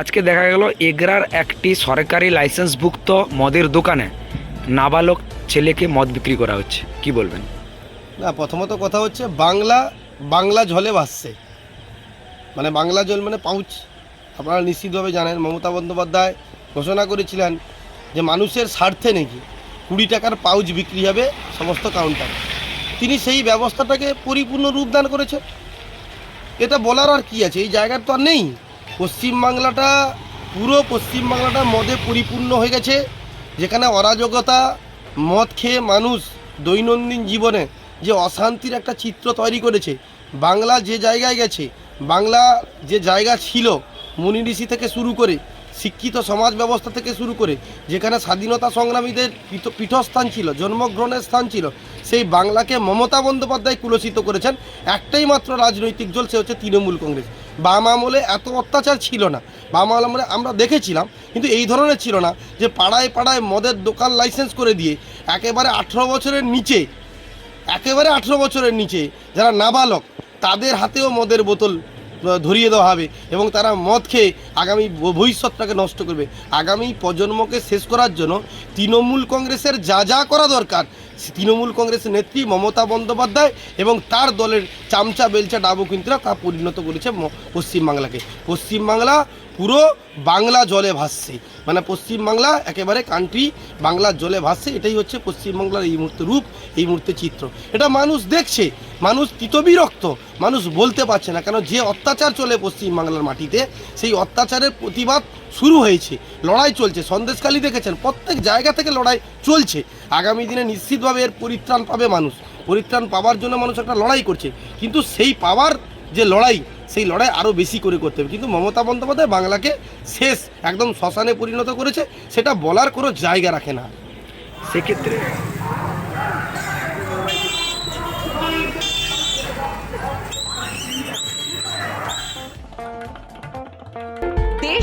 আজকে দেখা গেল এগরার একটি সরকারি লাইসেন্সভুক্ত মদের দোকানে। নাবালক ছেলেকে মদ বিক্রি করা হচ্ছে। কি বলবেন? না, প্রথমত কথা হচ্ছে বাংলা বাংলা জলে ভাসছে। মানে বাংলা জল মানে পাউচ। আপনারা নিশ্চিতভাবে জানেন, মমতা বন্দ্যোপাধ্যায় ঘোষণা করেছিলেন যে মানুষের স্বার্থে নাকি কুড়ি টাকার পাউচ বিক্রি হবে সমস্ত কাউন্টারে। তিনি সেই ব্যবস্থাটাকে পরিপূর্ণ রূপদান করেছেন। এটা বলার আর কি আছে? এই জায়গার তো আর নেই। পশ্চিমবাংলাটা পুরো পশ্চিমবাংলাটা মদে পরিপূর্ণ হয়ে গেছে, যেখানে অরাজকতা, মদ খেয়ে মানুষ দৈনন্দিন জীবনে যে অশান্তির একটা চিত্র তৈরি করেছে, বাংলা যে জায়গায় গেছে, বাংলা যে জায়গা ছিল মুনি ঋষি থেকে শুরু করে শিক্ষিত সমাজ ব্যবস্থা থেকে শুরু করে, যেখানে স্বাধীনতা সংগ্রামীদের পীঠ- পীঠস্থান ছিল, জন্মগ্রহণের স্থান ছিল, সেই বাংলাকে মমতা বন্দ্যোপাধ্যায় কুলসিত করেছেন একটাই মাত্র রাজনৈতিক দল, সে হচ্ছে তৃণমূল কংগ্রেস। বাম আমলে এত অত্যাচার ছিল না। বাম আমলে আমরা দেখেছিলাম, কিন্তু এই ধরনের ছিল না যে পাড়ায় পাড়ায় মদের দোকান লাইসেন্স করে দিয়ে একেবারে আঠেরো বছরের নিচে, একেবারে আঠেরো বছরের নিচে যারা নাবালক, তাদের হাতেও মদের বোতল ধরিয়ে দেওয়া হবে এবং তারা মদ খেয়ে আগামী ভবিষ্যৎটাকে নষ্ট করবে। আগামী প্রজন্মকে শেষ করার জন্য তৃণমূল কংগ্রেসের যা যা করা দরকার তৃণমূল কংগ্রেসের নেত্রী মমতা বন্দ্যোপাধ্যায় এবং তার দলের চামচা, বেলচা, ডাবু কিন্তুরা তা পরিণত করেছে পশ্চিমবাংলাকে। পশ্চিমবাংলা পুরো বাংলা জলে ভাসছে। মানে পশ্চিমবাংলা একেবারে কান্ট্রি বাংলার জলে ভাসছে, এটাই হচ্ছে পশ্চিমবাংলার এই মুহূর্তে রূপ, এই মুহূর্তে চিত্র। এটা মানুষ দেখছে, মানুষ তিতবিরক্ত, মানুষ বলতে পারছে না কেন যে অত্যাচার চলে পশ্চিমবাংলার মাটিতে, সেই অত্যাচারের প্রতিবাদ শুরু হয়েছে, লড়াই চলছে, সন্দেশখালী দেখেছেন, প্রত্যেক জায়গা থেকে লড়াই চলছে। আগামী দিনে নিশ্চিতভাবে এর পরিত্রাণ পাবে মানুষ। পরিত্রাণ পাওয়ার জন্য মানুষ একটা লড়াই করছে। কিন্তু সেই পাওয়ার যে লড়াই, সেই লড়াই আরও বেশি করে করতে হবে। কিন্তু মমতা বন্দ্যোপাধ্যায় বাংলাকে শেষ, একদম শ্মশানে পরিণত করেছে, সেটা বলার কোনো জায়গা রাখে না। সেক্ষেত্রে